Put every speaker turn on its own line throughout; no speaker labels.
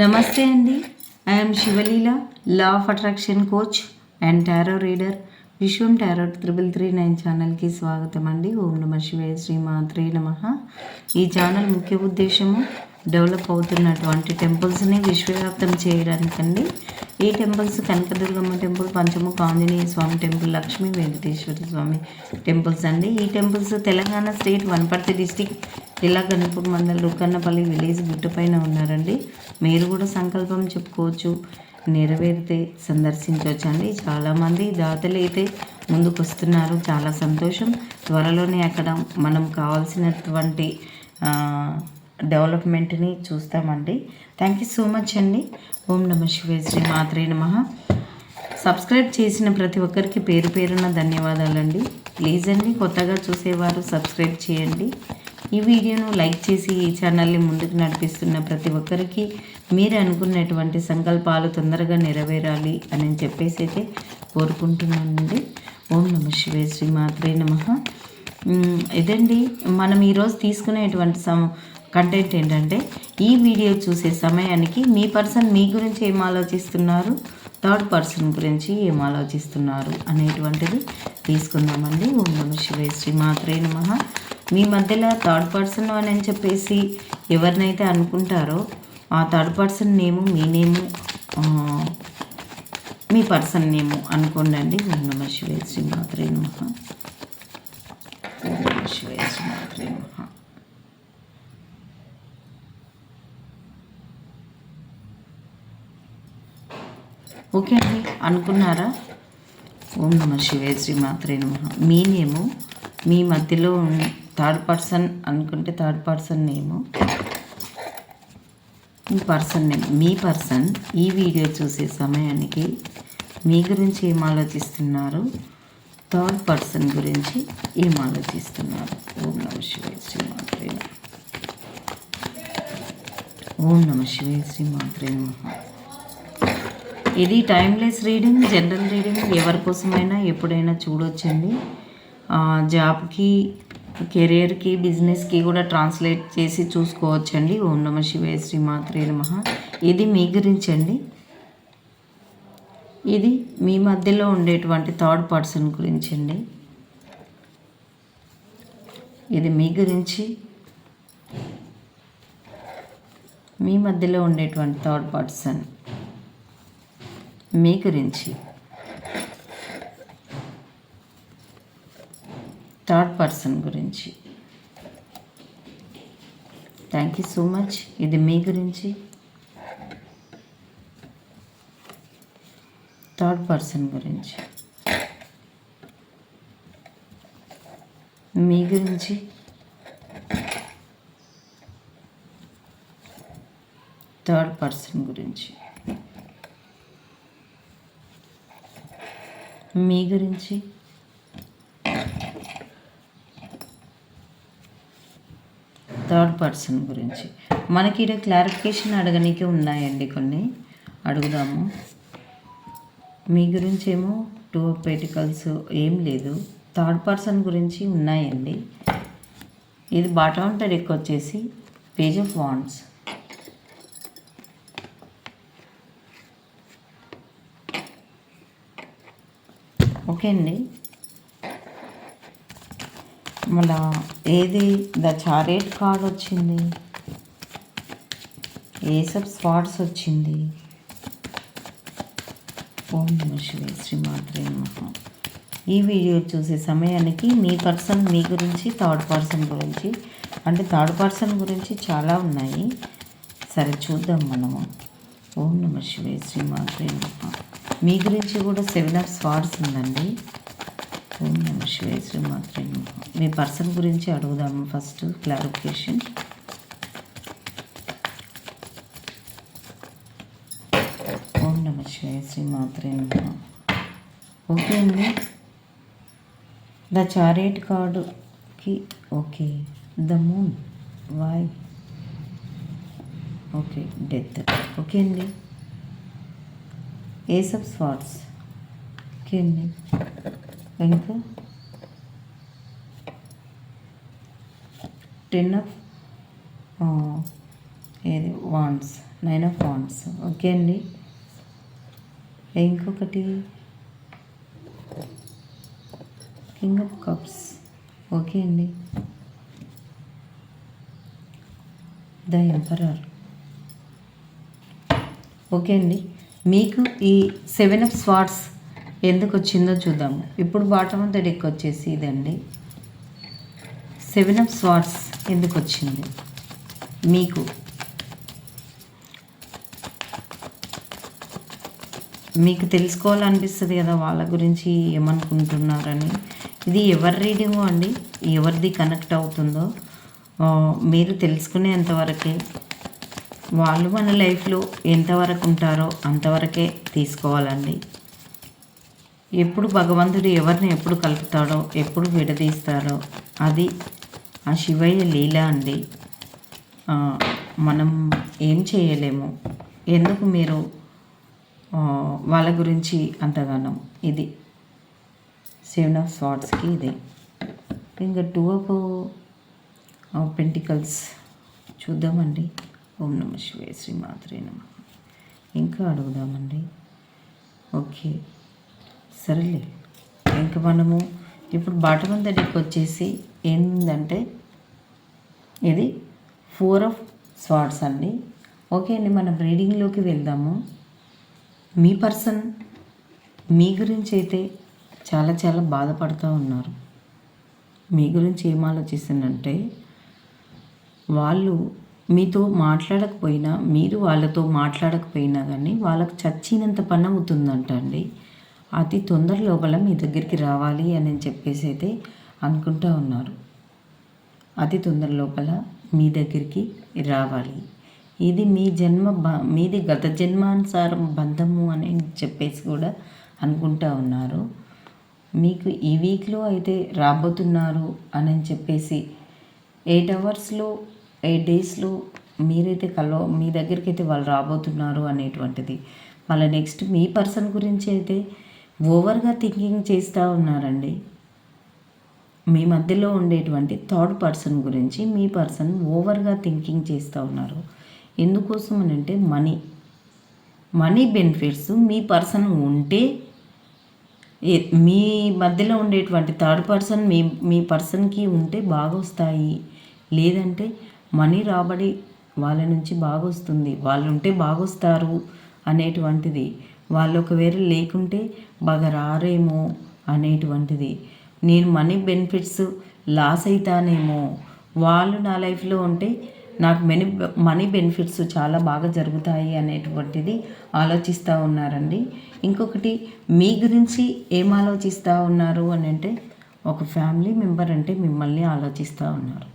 నమస్తే అండి. I'm Sivaleela law of attraction coach and tarot reader Vishwam tarot triple three nine ఛానల్కి స్వాగతం అండి. ఓం నమ శివాయ శ్రీ మాత్రే నమ. ఈ ఛానల్ ముఖ్య ఉద్దేశము డెవలప్ అవుతున్నటువంటి టెంపుల్స్ని విశ్వవ్యాప్తం చేయడానికండి. ఈ temples Kanakadurgamma temple Panchamukha Anjaneya Swamy temple Lakshmi Venkateswara Swamy temples అండి. ఈ temples Telangana state Wanaparthy district జిల్లా గణపూర్ మండల్ రుక్కన్నపల్లి విలేజ్ గుట్టపైన ఉన్నారండి. మీరు కూడా సంకల్పం చెప్పుకోవచ్చు నెరవేరితే సందర్శించవచ్చండి. చాలామంది దాతలు అయితే ముందుకు వస్తున్నారు చాలా సంతోషం. త్వరలోనే అక్కడ మనం కావాల్సినటువంటి డెవలప్మెంట్ని చూస్తామండి. థ్యాంక్ యూ సో మచ్ అండి. ఓం నమ శివే శ్రీ మాత్రే నమ. సబ్స్క్రైబ్ చేసిన ప్రతి ఒక్కరికి పేరు పేరున ధన్యవాదాలండి. ప్లీజ్ అండి కొత్తగా చూసేవారు సబ్స్క్రైబ్ చేయండి. ఈ వీడియోను లైక్ చేసి ఈ ఛానల్ని ముందుకు నడిపిస్తున్న ప్రతి ఒక్కరికి మీరు అనుకున్నటువంటి సంకల్పాలు తొందరగా నెరవేరాలి అని చెప్పేసి అయితే కోరుకుంటున్నానండి. ఓం నమ శివే శ్రీ మాత్రే నమ. ఇదండి మనం ఈరోజు తీసుకునేటువంటి సమ కంటెంట్ ఏంటంటే ఈ వీడియో చూసే సమయానికి మీ పర్సన్ మీ గురించి ఏం ఆలోచిస్తున్నారు? థర్డ్ పర్సన్ గురించి ఏం ఆలోచిస్తున్నారు? అనేటువంటిది తీసుకుందామండి. ఓం నమ శివే శ్రీ మాత్రే నమ. మీ మధ్యలో థర్డ్ పర్సన్ అని చెప్పేసి ఎవరినైతే అనుకుంటారో ఆ థర్డ్ పర్సన్ నేము మీ నేము మీ పర్సన్ నేము అనుకోండి ఓం నమ శివే శ్రీ మాత్రే నమ. ఓం నమ శ్రీ మాత్రే నమ. ఓకే అండి. అనుకున్నారా? ఓం నమ శివే శ్రీ మాత్రే నమ. మీ నేము? మీ మధ్యలో థర్డ్ పర్సన్ అనుకుంటే థర్డ్ పర్సన్ నేము. మీ పర్సన్ నేమ్ మీ పర్సన్ ఈ వీడియో చూసే సమయానికి మీ గురించి ఏం ఆలోచిస్తున్నారు? థర్డ్ పర్సన్ గురించి ఏం ఆలోచిస్తున్నారు? ఓం నమ శివే శ్రీ మాత్రే ఓం నమ శివే శ్రీ మాత్రే నమః. ఇది టైమ్లెస్ రీడింగ్ జనరల్ రీడింగ్ ఎవరి కోసమైనా ఎప్పుడైనా చూడొచ్చండి. జాబ్కి కెరియర్కి బిజినెస్కి కూడా ట్రాన్స్లేట్ చేసి చూసుకోవచ్చండి. ఓం నమ శివే శ్రీమాత్రే నమ. ఇది మీ గురించి అండి ఇది మీ మధ్యలో ఉండేటువంటి థర్డ్ పర్సన్ గురించి అండి ఇది మీ గురించి. మీ మధ్యలో ఉండేటువంటి థర్డ్ పర్సన్ మీ గురించి థర్డ్ పర్సన్ గురించి. థ్యాంక్ యూ సో మచ్ ఇది మీ గురించి. థర్డ్ పర్సన్ గురించి. మీ గురించి. థర్డ్ పర్సన్ గురించి. మీ గురించి. థర్డ్ పర్సన్ గురించి. మనకి ఇక్కడ క్లారిఫికేషన్ అడగనీకి ఉన్నాయండి కొన్ని. అడుగుదాము. మీ గురించి ఏమో టూ పెటికల్స్ ఏం లేదు. థర్డ్ పర్సన్ గురించి ఉన్నాయండి. ఇది బాటమ్ ఎక్కువ వచ్చేసి పేజ్ ఆఫ్ వాండ్స్ ఓకే అండి. మళ్ళా ఏది? ద చారేట్ కార్డ్ వచ్చింది. ఏసప్ స్పాట్స్ వచ్చింది. ఓం నమ శివే శ్రీ మాత్రే ఈ వీడియో చూసే సమయానికి మీ పర్సన్ మీ గురించి థర్డ్ పర్సన్ గురించి అంటే థర్డ్ పర్సన్ గురించి చాలా ఉన్నాయి. సరే చూద్దాం మనము. ఓం నమ శివే శ్రీ మాత్రే నమః. మీ గురించి కూడా సెవెన్ ఆఫ్ స్వార్డ్స్ ఉందండి ఓం నమ శివాయ శ్రీ మాత్రే మీ పర్సన్ గురించి అడుగుదాము ఫస్ట్ క్లారిఫికేషన్. ఓం నమ శివాయ శ్రీ మాత్రే ఓకే అండి. ద చారేట్ కార్డుకి okay. The moon why? Okay death. Okay అండి. ఏస్ ఆఫ్ స్వాట్స్ ఓకే అండి ఇంకా టెన్ ఆఫ్ ఏది? Wands nine of wands okay అండి ఇంకొకటి కింగ్ ఆఫ్ కప్స్ ఓకే అండి ద ఎంపరర్ ఓకే అండి మీకు ఈ సెవెన్ ఆఫ్ స్వాట్స్ ఎందుకు వచ్చిందో చూద్దాము ఇప్పుడు బాటమ్ ఆఫ్ ద డెక్ వచ్చేసి ఇదండి. సెవెన్ ఆఫ్ స్వాట్స్ ఎందుకు వచ్చింది? మీకు. మీకు తెలుసుకోవాలనిపిస్తుంది కదా వాళ్ళ గురించి ఏమనుకుంటున్నారని. ఇది ఎవరి రీడింగ్ అండి? ఎవరిది కనెక్ట్ అవుతుందో? మీరు తెలుసుకునేంతవరకే వాళ్ళు మన లైఫ్లో ఎంతవరకు ఉంటారో అంతవరకే తీసుకోవాలండి. ఎప్పుడు భగవంతుడు ఎవరిని ఎప్పుడు కలుపుతాడో ఎప్పుడు విడదీస్తాడో అది ఆ శివయ్య లీల అండి. మనం ఏం చేయలేము. ఎందుకు మీరు వాళ్ళ గురించి అంతగానం? ఇది సెవెన్ ఆఫ్ స్వాట్స్కి ఇది. ఇంకా టూ ఆఫ్ పెంటికల్స్ చూద్దామండి. ఓం నమ శివే శ్రీ మాత్రే నమ. ఇంకా అడుగుదామండి. ఓకే. సరేలే. ఇంకా మనము ఇప్పుడు బాటం దగ్గరికి వచ్చేసి ఏంటంటే ఇది ఫోర్ ఆఫ్ స్వాట్స్ అండి. ఓకే అండి మనం రీడింగ్లోకి వెళ్దాము. మీ పర్సన్ మీ గురించి అయితే చాలా చాలా బాధపడుతూ ఉన్నారు. మీ గురించి ఏం ఆలోచిస్తుందంటే వాళ్ళు మీతో మాట్లాడకపోయినా మీరు వాళ్ళతో మాట్లాడకపోయినా కానీ వాళ్ళకు చచ్చినంత పని అవుతుందంట అండి అతి తొందర లోపల మీ దగ్గరికి రావాలి అని చెప్పేసి అయితే అనుకుంటా ఉన్నారు. అతి తొందర లోపల మీ దగ్గరికి రావాలి. ఇది మీ జన్మ బ మీది గత జన్మానుసారం బంధము అని చెప్పేసి కూడా అనుకుంటా ఉన్నారు. మీకు ఈ వీక్లో అయితే రాబోతున్నారు అని చెప్పేసి ఎయిట్ అవర్స్లో ఎయిట్ డేస్లో మీరైతే కలో మీ దగ్గరికి అయితే వాళ్ళు రాబోతున్నారు అనేటువంటిది. మళ్ళీ నెక్స్ట్ మీ పర్సన్ గురించి అయితే ఓవర్గా థింకింగ్ చేస్తూ ఉన్నారండి. మీ మధ్యలో ఉండేటువంటి థర్డ్ పర్సన్ గురించి మీ పర్సన్ ఓవర్గా థింకింగ్ చేస్తూ ఉన్నారు. ఎందుకోసం అని అంటే మనీ. మనీ బెనిఫిట్స్ మీ పర్సన్ ఉంటే మీ మధ్యలో ఉండేటువంటి థర్డ్ పర్సన్ మీ మీ పర్సన్కి ఉంటే బాగా వస్తాయి లేదంటే మనీ రాబడి వాళ్ళ నుంచి బాగా వస్తుంది వాళ్ళు ఉంటే బాగొస్తారు అనేటువంటిది. వాళ్ళు ఒకవేళ లేకుంటే బాగా రారేమో అనేటువంటిది. నేను మనీ బెనిఫిట్స్ లాస్ అవుతానేమో వాళ్ళు నా లైఫ్లో ఉంటే నాకు మెనీ మనీ బెనిఫిట్స్ చాలా బాగా జరుగుతాయి అనేటువంటిది ఆలోచిస్తూ ఉన్నారండి. ఇంకొకటి మీ గురించి ఏం ఆలోచిస్తూ ఉన్నారు అని అంటే ఒక ఫ్యామిలీ మెంబర్ అంటే మిమ్మల్ని ఆలోచిస్తూ ఉన్నారు.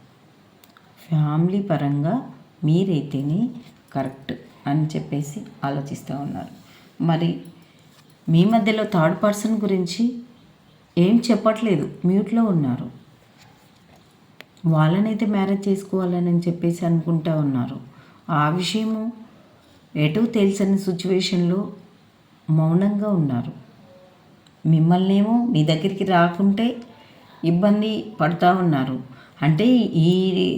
ఫ్యామిలీ పరంగా మీరైతేనే కరెక్ట్ అని చెప్పేసి ఆలోచిస్తూ ఉన్నారు. మరి మీ మధ్యలో థర్డ్ పర్సన్ గురించి ఏం చెప్పట్లేదు. మ్యూట్లో ఉన్నారు. వాళ్ళనైతే మ్యారేజ్ చేసుకోవాలని చెప్పేసి అనుకుంటా ఉన్నారు. ఆ విషయము ఎటు తెలిసని సిచ్యువేషన్లో మౌనంగా ఉన్నారు. మిమ్మల్నేమో మీ దగ్గరికి రాకుంటే ఇబ్బంది పడుతూ ఉన్నారు. అంటే ఈ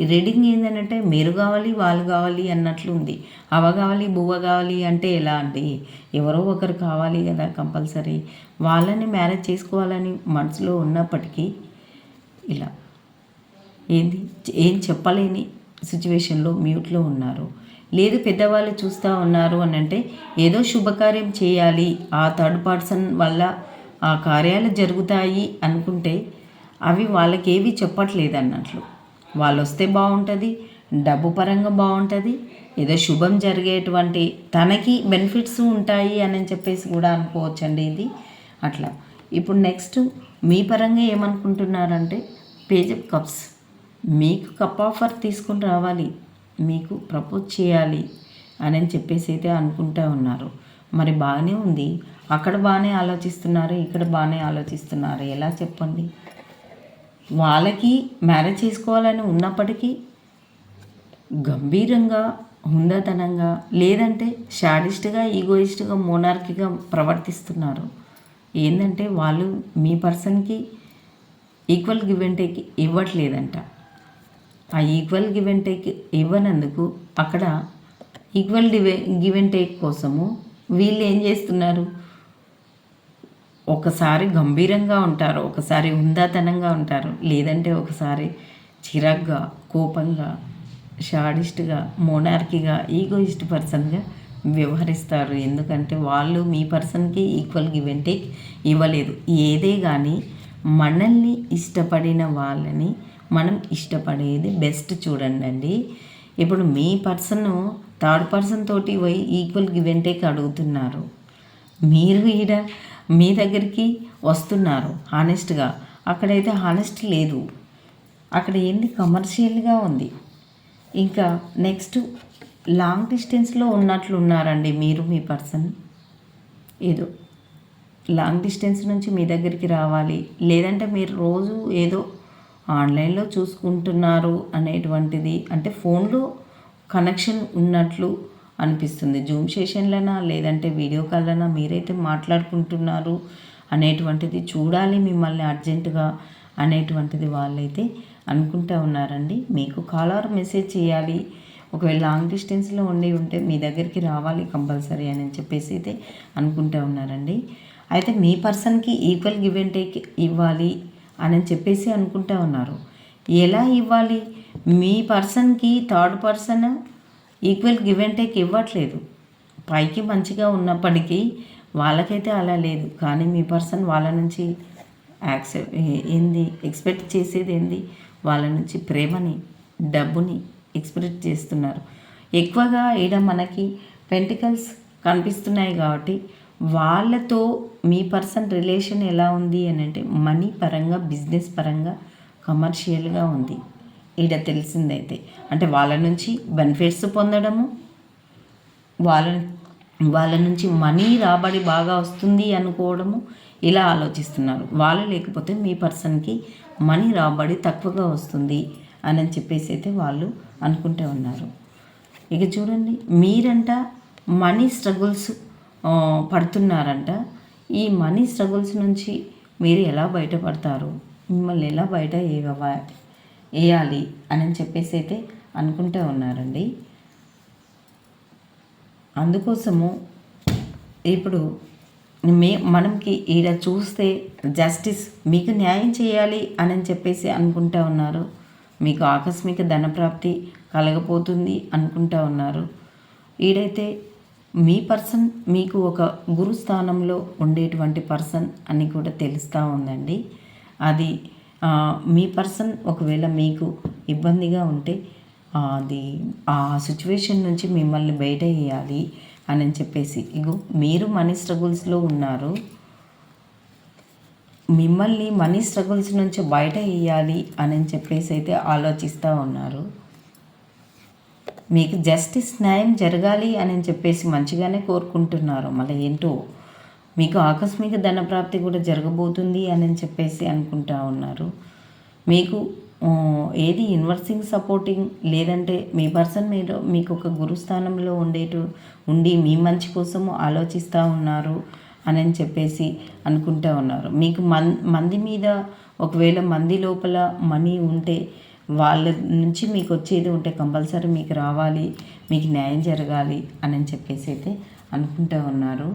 రీడింగ్ ఏంటంటే మీరు కావాలి వాళ్ళు కావాలి అన్నట్లు ఉంది. అవ కావాలి బువ్వ కావాలి అంటే ఎలా అండి? ఎవరో ఒకరు కావాలి కదా కంపల్సరీ. వాళ్ళని మ్యారేజ్ చేసుకోవాలని మనసులో ఉన్నప్పటికీ ఇలా ఏంది? ఏం చెప్పలేని సిచ్యువేషన్లో మ్యూట్లో ఉన్నారు. లేదు పెద్దవాళ్ళు చూస్తూ ఉన్నారు అని అంటే ఏదో శుభకార్యం చేయాలి. ఆ థర్డ్ పర్సన్ వల్ల ఆ కార్యాలు జరుగుతాయి అనుకుంటే అవి వాళ్ళకి ఏవి చెప్పట్లేదు అన్నట్లు వాళ్ళు వస్తే బాగుంటుంది డబ్బు పరంగా బాగుంటుంది ఏదో శుభం జరిగేటువంటి తనకి బెనిఫిట్స్ ఉంటాయి అని చెప్పేసి కూడా అనుకోవచ్చండి ఇది. అట్లా. ఇప్పుడు నెక్స్ట్ మీ పరంగా ఏమనుకుంటున్నారంటే పేజ్ ఆఫ్ కప్స్. మీకు కప్ ఆఫర్ తీసుకుని రావాలి మీకు ప్రపోజ్ చేయాలి అని చెప్పేసి అయితే అనుకుంటూ ఉన్నారు. మరి బాగానే ఉంది. అక్కడ బాగానే ఆలోచిస్తున్నారు ఇక్కడ బాగానే ఆలోచిస్తున్నారు ఎలా చెప్పండి? వాళ్ళకి మ్యారేజ్ చేసుకోవాలని ఉన్నప్పటికీ గంభీరంగా హుందాతనంగా లేదంటే షాడిస్ట్గా ఈగోయిస్ట్గా మోనార్కిగా ప్రవర్తిస్తున్నారు. ఏంటంటే వాళ్ళు మీ పర్సన్కి ఈక్వల్ గివ్ అండ్ టేక్ ఇవ్వట్లేదంట. ఆ ఈక్వల్ గివ్ అండ్ టేక్ ఇవ్వనందుకు అక్కడ ఈక్వల్ డివే గివ్ అండ్ టేక్ కోసము వీళ్ళు ఏం చేస్తున్నారు? ఒకసారి గంభీరంగా ఉంటారు ఒకసారి ఉందాతనంగా ఉంటారు లేదంటే ఒకసారి చిరాగ్గా కోపంగా షాడిస్ట్గా మోనార్కిగా ఈగోయిస్ట్ పర్సన్గా వ్యవహరిస్తారు. ఎందుకంటే వాళ్ళు మీ పర్సన్కి ఈక్వల్ గివ్ అండ్ టేక్ ఇవ్వలేదు. ఏదే కానీ మనల్ని ఇష్టపడిన వాళ్ళని మనం ఇష్టపడేది బెస్ట్ చూడండి అండి. ఇప్పుడు మీ పర్సన్ థర్డ్ పర్సన్ తోటి పోయి ఈక్వల్ గివ్ అండ్ టేక్ అడుగుతున్నారు. మీరు ఈడ మీ దగ్గరికి వస్తున్నారు హానెస్ట్గా అక్కడైతే హానెస్ట్ లేదు. అక్కడ ఏంది కమర్షియల్గా ఉంది. ఇంకా నెక్స్ట్ లాంగ్ డిస్టెన్స్లో ఉన్నట్లు ఉన్నారండి మీరు మీ పర్సన్ ఏదో లాంగ్ డిస్టెన్స్ నుంచి మీ దగ్గరికి రావాలి. లేదంటే మీరు రోజు ఏదో ఆన్లైన్లో చూసుకుంటున్నారు అనేటువంటిది. అంటే ఫోన్లో కనెక్షన్ ఉన్నట్లు అనిపిస్తుంది. జూమ్ సెషన్లనా లేదంటే వీడియో కాల్లనా మీరైతే మాట్లాడుకుంటున్నారు అనేటువంటిది చూడాలి మిమ్మల్ని అర్జెంటుగా అనేటువంటిది వాళ్ళైతే అనుకుంటూ ఉన్నారండి. మీకు కాలర్ మెసేజ్ చేయాలి. ఒకవేళ లాంగ్ డిస్టెన్స్లో ఉండి ఉంటే మీ దగ్గరికి రావాలి కంపల్సరీ అని చెప్పేసి అయితే అనుకుంటూ ఉన్నారండి. అయితే మీ పర్సన్కి ఈక్వల్ గివ్ అండ్ టేక్ ఇవ్వాలి అని చెప్పేసి అనుకుంటూ ఉన్నారు. ఎలా ఇవ్వాలి? మీ పర్సన్కి third person equal give and take ఇవ్వట్లేదు. పైకి మంచిగా ఉన్నప్పటికీ వాళ్ళకైతే అలా లేదు. కానీ మీ పర్సన్ వాళ్ళ నుంచి యాక్సెప్ట్ ఏంది ఎక్స్పెక్ట్ చేసేది ఏంది? వాళ్ళ నుంచి ప్రేమని డబ్బుని ఎక్స్పెక్ట్ చేస్తున్నారు. ఎక్కువగా ఈడ మనకి పెంటికల్స్ కనిపిస్తున్నాయి కాబట్టి వాళ్ళతో మీ పర్సన్ రిలేషన్ ఎలా ఉంది అని అంటే మనీ పరంగా బిజినెస్ పరంగా కమర్షియల్గా ఉంది. ఈడ తెలిసిందైతే. అంటే వాళ్ళ నుంచి బెనిఫిట్స్ పొందడము వాళ్ళ వాళ్ళ నుంచి మనీ రాబడి బాగా వస్తుంది అనుకోవడము ఇలా ఆలోచిస్తున్నారు. వాళ్ళు లేకపోతే మీ పర్సన్కి మనీ రాబడి తక్కువగా వస్తుంది అని చెప్పేసి అయితే వాళ్ళు అనుకుంటూ ఉన్నారు. ఇక చూడండి మీరంట మనీ స్ట్రగుల్స్ పడుతున్నారంట. ఈ మనీ స్ట్రగుల్స్ నుంచి మీరు ఎలా బయటపడతారు? మిమ్మల్ని ఎలా బయట వేయాలి అని చెప్పేసి అయితే అనుకుంటూ ఉన్నారండి. అందుకోసము ఇప్పుడు మే మనకి ఈడ చూస్తే జస్టిస్ మీకు న్యాయం చేయాలి అని చెప్పేసి అనుకుంటూ ఉన్నారు. మీకు ఆకస్మిక ధనప్రాప్తి కలగపోతుంది అనుకుంటా ఉన్నారు. ఈడైతే మీ పర్సన్ మీకు ఒక గురు స్థానంలో ఉండేటువంటి పర్సన్ అని కూడా తెలుస్తూ ఉందండి. అది మీ పర్సన్ ఒకవేళ మీకు ఇబ్బందిగా ఉంటే అది ఆ సిచ్యువేషన్ నుంచి మిమ్మల్ని బయట వేయాలి అని చెప్పేసి. ఇగో మీరు మనీ స్ట్రగుల్స్లో ఉన్నారు. మిమ్మల్ని మనీ స్ట్రగుల్స్ నుంచి బయట వేయాలి అని చెప్పేసి అయితే ఆలోచిస్తూ ఉన్నారు. మీకు జస్టిస్ న్యాయం జరగాలి అని చెప్పేసి మంచిగానే కోరుకుంటున్నారు. మళ్ళీ ఏంటో మీకు ఆకస్మిక ధనప్రాప్తి కూడా జరగబోతుంది అని చెప్పేసి అనుకుంటా ఉన్నారు. మీకు ఏది ఇన్వర్సింగ్ సపోర్టింగ్ లేదంటే మీ పర్సన్ మీరు మీకు ఒక గురుస్థానంలో ఉండేటు ఉండి మీ మంచి కోసము ఆలోచిస్తూ ఉన్నారు అని చెప్పేసి అనుకుంటూ ఉన్నారు. మీకు మన్ మంది మీద ఒకవేళ మంది లోపల మనీ ఉంటే వాళ్ళ నుంచి మీకు వచ్చేది ఉంటే కంపల్సరీ మీకు రావాలి మీకు న్యాయం జరగాలి అని చెప్పేసి అయితే అనుకుంటూ ఉన్నారు.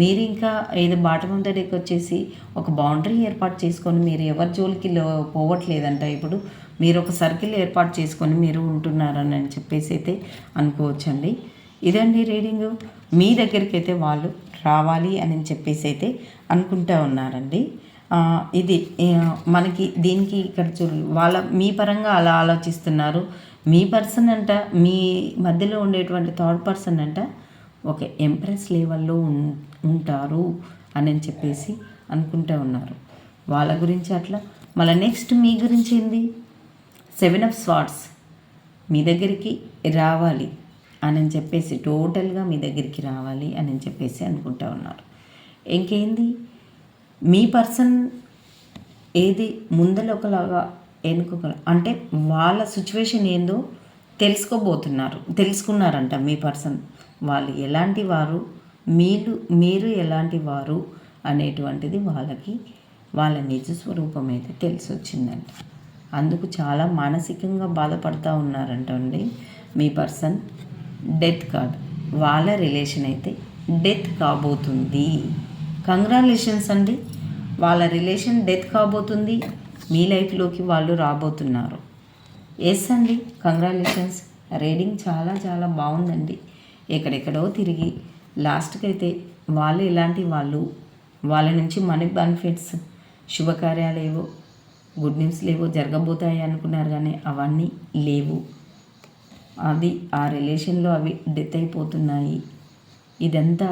మీరు ఇంకా ఏదో బాటమ్ దగ్గరికి వచ్చేసి ఒక బౌండరీ ఏర్పాటు చేసుకొని మీరు ఎవరి జోలికి పోవట్లేదంట ఇప్పుడు మీరు ఒక సర్కిల్ ఏర్పాటు చేసుకొని మీరు ఉంటున్నారని అని చెప్పేసి అయితే అనుకోవచ్చండి. ఇదండి రీడింగ్. మీ దగ్గరికి అయితే వాళ్ళు రావాలి అని చెప్పేసి అయితే అనుకుంటూ ఉన్నారండి. ఇది మనకి దీనికి ఇక్కడ చూ వాళ్ళ మీ పరంగా అలా ఆలోచిస్తున్నారు. మీ పర్సన్ అంట మీ మధ్యలో ఉండేటువంటి థర్డ్ పర్సన్ అంట ఒక ఎంప్రెస్ లెవెల్లో ఉంటారు అని చెప్పేసి అనుకుంటూ ఉన్నారు. వాళ్ళ గురించి అట్లా. మళ్ళీ నెక్స్ట్ మీ గురించి ఏంది? సెవెన్ ఆఫ్ స్వాట్స్ మీ దగ్గరికి రావాలి అని చెప్పేసి టోటల్గా మీ దగ్గరికి రావాలి అని చెప్పేసి అనుకుంటా ఉన్నారు. ఇంకేంది? మీ పర్సన్ ఏది ముందల ఒకలాగా ఎన్నుకోగల అంటే వాళ్ళ సిచ్యువేషన్ ఏందో తెలుసుకోబోతున్నారు తెలుసుకున్నారంట మీ పర్సన్ వాళ్ళు ఎలాంటి వారు మీరు మీరు ఎలాంటి వారు అనేటువంటిది వాళ్ళకి వాళ్ళ నిజ స్వరూపం అయితే తెలిసి వచ్చిందంట అందుకు చాలా మానసికంగా బాధపడుతూ ఉన్నారంట అండి మీ పర్సన్. డెత్ కాదు. వాళ్ళ రిలేషన్ అయితే డెత్ కాబోతుంది. కంగ్రాలేషన్స్ అండి. వాళ్ళ రిలేషన్ డెత్ కాబోతుంది. మీ లైఫ్లోకి వాళ్ళు రాబోతున్నారు. ఎస్ అండి. కంగ్రాలేషన్స్ రీడింగ్ చాలా చాలా బాగుందండి. ఎక్కడెక్కడో తిరిగి. లాస్ట్కి అయితే వాళ్ళు ఎలాంటి వాళ్ళు. వాళ్ళ నుంచి మనీ బెనిఫిట్స్ శుభకార్యాలేవో గుడ్ న్యూస్ లేవో జరగబోతాయి అనుకున్నారు కానీ అవన్నీ లేవు. అది ఆ రిలేషన్లో అవి డెత్ అయిపోతున్నాయి. ఇదంతా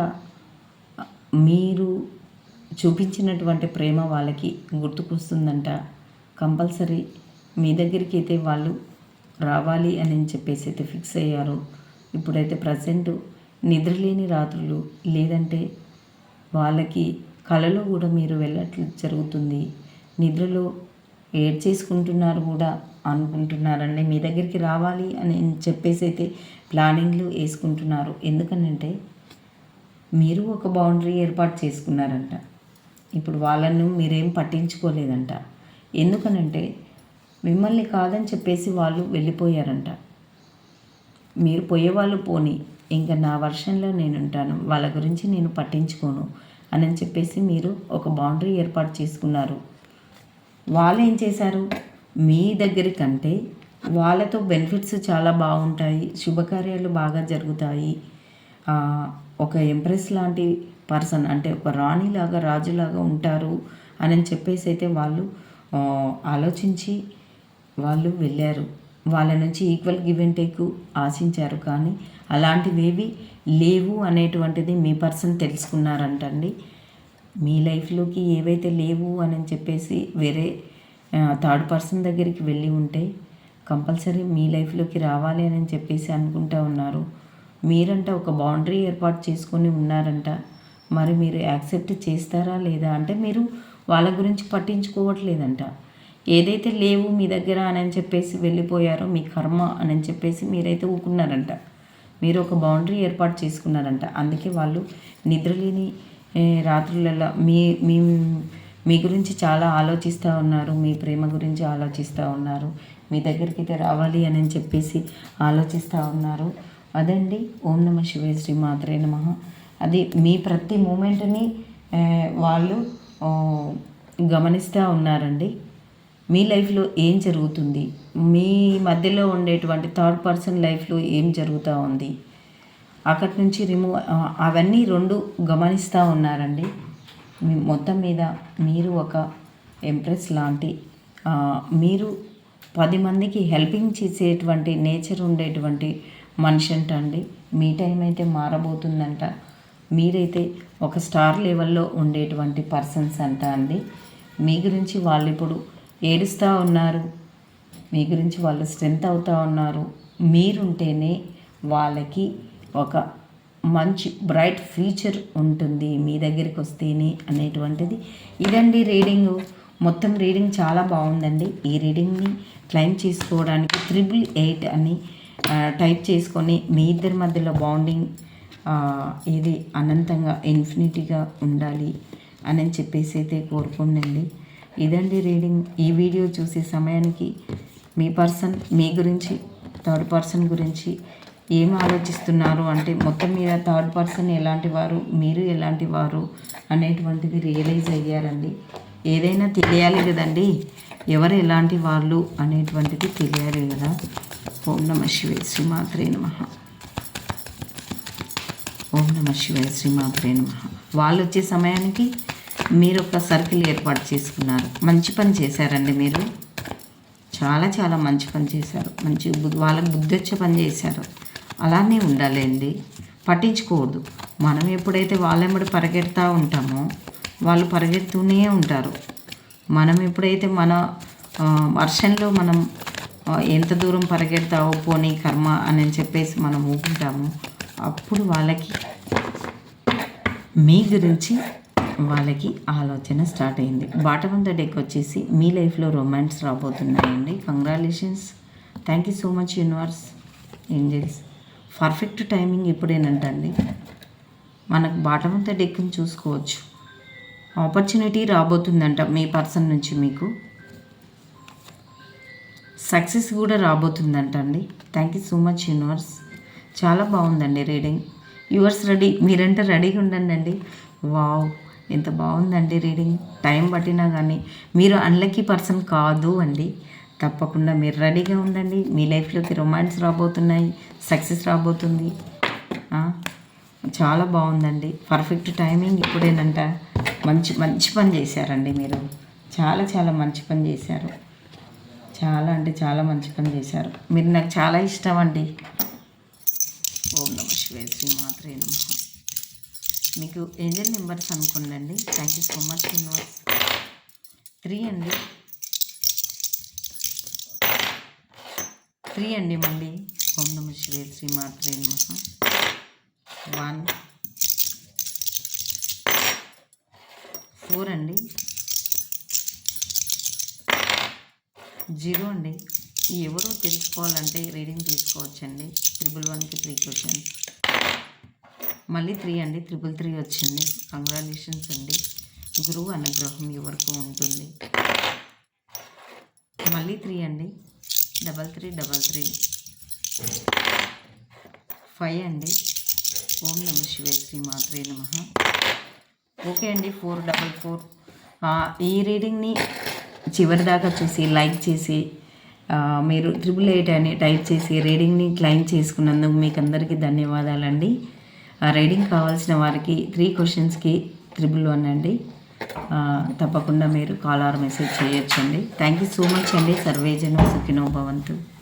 మీరు చూపించినటువంటి ప్రేమ వాళ్ళకి గుర్తుకొస్తుందంట. కంపల్సరీ మీ దగ్గరికి అయితే వాళ్ళు రావాలి అని చెప్పేసి అయితే ఫిక్స్ అయ్యారు. ఇప్పుడైతే ప్రజెంట్ నిద్రలేని రాత్రులు లేదంటే వాళ్ళకి కళలో కూడా మీరు వెళ్ళట్లు జరుగుతుంది. నిద్రలో ఏడ్ చేసుకుంటున్నారు కూడా అనుకుంటున్నారండి. మీ దగ్గరికి రావాలి అని చెప్పేసి అయితే ప్లానింగ్లు వేసుకుంటున్నారు. ఎందుకనంటే మీరు ఒక బౌండరీ ఏర్పాటు చేసుకున్నారంట. ఇప్పుడు వాళ్ళను మీరేం పట్టించుకోలేదంట. ఎందుకనంటే మిమ్మల్ని కాదని చెప్పేసి వాళ్ళు వెళ్ళిపోయారంట. మీరు పోయేవాళ్ళు పోని ఇంకా నా వర్షన్లో నేను ఉంటాను వాళ్ళ గురించి నేను పట్టించుకోను అని చెప్పేసి మీరు ఒక బౌండరీ ఏర్పాటు చేసుకున్నారు. వాళ్ళు ఏం చేశారు? మీ దగ్గర కంటే వాళ్ళతో బెనిఫిట్స్ చాలా బాగుంటాయి శుభకార్యాలు బాగా జరుగుతాయి. ఒక ఎంప్రెస్ లాంటి పర్సన్ అంటే ఒక రాణిలాగా రాజులాగా ఉంటారు అని చెప్పేసి అయితే వాళ్ళు ఆలోచించి వాళ్ళు వెళ్ళారు. వాళ్ళ నుంచి ఈక్వల్ గివ్ అండ్ టేక్ ఆశించారు. కానీ అలాంటివేవి లేవు అనేటువంటిది మీ పర్సన్ తెలుసుకున్నారంటండి. మీ లైఫ్లోకి ఏవైతే లేవు అని చెప్పేసి వేరే థర్డ్ పర్సన్ దగ్గరికి వెళ్ళి ఉంటే కంపల్సరీ మీ లైఫ్లోకి రావాలి అని చెప్పేసి అనుకుంటా ఉన్నారు. మీరంట ఒక బౌండరీ ఏర్పాటు చేసుకొని ఉన్నారంట. మరి మీరు యాక్సెప్ట్ చేస్తారా లేదా? అంటే మీరు వాళ్ళ గురించి పట్టించుకోవట్లేదంట. ఏదైతే లేవు మీ దగ్గర అని చెప్పేసి వెళ్ళిపోయారో మీ కర్మ అని చెప్పేసి మీరైతే ఊకున్నారంట మీరు ఒక బౌండరీ ఏర్పాటు చేసుకున్నారంట. అందుకే వాళ్ళు నిద్రలేని రాత్రులలో మీ మీ మీ గురించి చాలా ఆలోచిస్తూ ఉన్నారు మీ ప్రేమ గురించి ఆలోచిస్తూ ఉన్నారు మీ దగ్గరికి అయితే రావాలి అని చెప్పేసి ఆలోచిస్తూ ఉన్నారు. అదండి. ఓం నమ శివే శ్రీ మాత్రే నమ. అది మీ ప్రతి మూమెంట్ని వాళ్ళు గమనిస్తూ ఉన్నారండి. మీ లైఫ్లో ఏం జరుగుతుంది? మీ మధ్యలో ఉండేటువంటి థర్డ్ పర్సన్ లైఫ్లో ఏం జరుగుతూ ఉంది? అక్కడి నుంచి రిమూవ్ అవన్నీ రెండు గమనిస్తూ ఉన్నారండి. మొత్తం మీద మీరు ఒక ఎంప్రెస్ లాంటి మీరు పది మందికి హెల్పింగ్ చేసేటువంటి నేచర్ ఉండేటువంటి మనిషి అంట అండి మీ టైం అయితే మారబోతుందంట. మీరైతే ఒక స్టార్ లెవెల్లో ఉండేటువంటి పర్సన్స్ అంట అండి. మీ గురించి వాళ్ళు ఇప్పుడు ఏడుస్తూ ఉన్నారు. మీ గురించి వాళ్ళు స్ట్రెంత్ అవుతూ ఉన్నారు. మీరుంటేనే వాళ్ళకి ఒక మంచి బ్రైట్ ఫ్యూచర్ ఉంటుంది మీ దగ్గరికి వస్తేనే అనేటువంటిది. ఇదండి రీడింగ్. మొత్తం రీడింగ్ చాలా బాగుందండి. ఈ రీడింగ్ని క్లైమ్ చేసుకోవడానికి త్రిబుల్ ఎయిట్ అని టైప్ చేసుకొని మీ ఇద్దరి మధ్యలో బాండింగ్ ఇది అనంతంగా ఇన్ఫినిటీగా ఉండాలి అని చెప్పేసి అయితే కోరుకుందండి. ఇదండి రీడింగ్. ఈ వీడియో చూసే సమయానికి మీ పర్సన్ మీ గురించి థర్డ్ పర్సన్ గురించి ఏం ఆలోచిస్తున్నారు అంటే మొత్తం మీద థర్డ్ పర్సన్ ఎలాంటి వారు మీరు ఎలాంటి వారు అనేటువంటిది రియలైజ్ అయ్యారండి. ఏదైనా తెలియాలి కదండి. ఎవరు ఎలాంటి వాళ్ళు అనేటువంటిది తెలియాలి కదా. ఓం నమ శివే శ్రీమాత్రే నమ. ఓం నమ శివే శ్రీమాత్రే నమ. వాళ్ళు వచ్చే సమయానికి మీరు ఒక సర్కిల్ ఏర్పాటు చేసుకున్నారు. మంచి పని చేశారండి మీరు. చాలా చాలా మంచి పని చేశారు. మంచి వాళ్ళకి బుద్ధి వచ్చే పని చేశారు. అలానే ఉండాలండి. పట్టించుకోవద్దు. మనం ఎప్పుడైతే వాళ్ళెంబడి పరిగెడతా ఉంటామో వాళ్ళు పరిగెడుతూనే ఉంటారు. మనం ఎప్పుడైతే మన వర్షంలో మనం ఎంత దూరం పరిగెడతావో పోనీ కర్మ అని చెప్పేసి మనం ఊపుకుంటాము అప్పుడు వాళ్ళకి మీ గురించి వాళ్ళకి ఆలోచన స్టార్ట్ అయింది. బాటమ్ ఆఫ్ ద డెక్ వచ్చేసి మీ లైఫ్లో romance రాబోతున్నాయండి. Congratulations thank you so much universe angels perfect timing ఇప్పుడేనంటండి మనకు బాటమ్ ఆఫ్ ద డెక్ని చూసుకోవచ్చు. ఆపర్చునిటీ రాబోతుందంట మీ పర్సన్ నుంచి మీకు. సక్సెస్ కూడా రాబోతుందంట అండి thank you so much universe చాలా బాగుందండి రీడింగ్ యువర్స్ రెడీ మీరంటే రెడీగా ఉండండి అండి వావ్ ఎంత బాగుందండి రీడింగ్. టైం పట్టినా కానీ మీరు అన్లక్కీ పర్సన్ కాదు అండి. తప్పకుండా మీరు రెడీగా ఉండండి. మీ లైఫ్లోకి రొమాన్స్ రాబోతున్నాయి. సక్సెస్ రాబోతుంది. చాలా బాగుందండి. పర్ఫెక్ట్ టైమింగ్ ఇప్పుడేనంట. మంచి మంచి పని చేశారండి మీరు. చాలా చాలా మంచి పని చేశారు. చాలా అంటే చాలా మంచి పని చేశారు. మీరు నాకు చాలా ఇష్టం అండి. ఓం నమ శివాయ శ్రీ మాత్రే నమ. మీకు ఏంజల్ నెంబర్స్ అనుకోండి thank you so much universe three అండి. త్రీ అండి మళ్ళీ. ఓం నమ శివే శ్రీ మాత్రే నమ. వన్ ఫోర్ అండి. జీరో అండి. ఎవరో తెలుసుకోవాలంటే రీడింగ్ తీసుకోవచ్చండి త్రిబుల్ వన్కి త్రీ క్వశ్చన్స్ మళ్ళీ త్రీ అండి త్రిపుల్ త్రీ వచ్చింది. కంగ్రాచులేషన్స్ అండి. గురువు అనుగ్రహం ఎవరికి ఉంటుంది. మళ్ళీ త్రీ అండి. Double three double three five అండి. ఓం నమ శివాయ శ్రీ మాత్రే నమ. ఓకే అండి ఫోర్ డబల్ ఫోర్ ఈ రీడింగ్ని చివరి దాకా చూసి లైక్ చేసి మీరు ట్రిపుల్ ఎయిట్ అని టైప్ చేసి రీడింగ్ని క్లైమ్ చేసుకున్నందుకు మీకు అందరికీ ధన్యవాదాలండి. రైడింగ్ కావాల్సిన వారికి త్రీ క్వశ్చన్స్కి త్రిబుల్ వన్ అండి. తప్పకుండా మీరు కాల్ ఆర్ మెసేజ్ చేయొచ్చండి. థ్యాంక్ యూ సో మచ్ అండి. సర్వేజను సుఖినో భవంతు.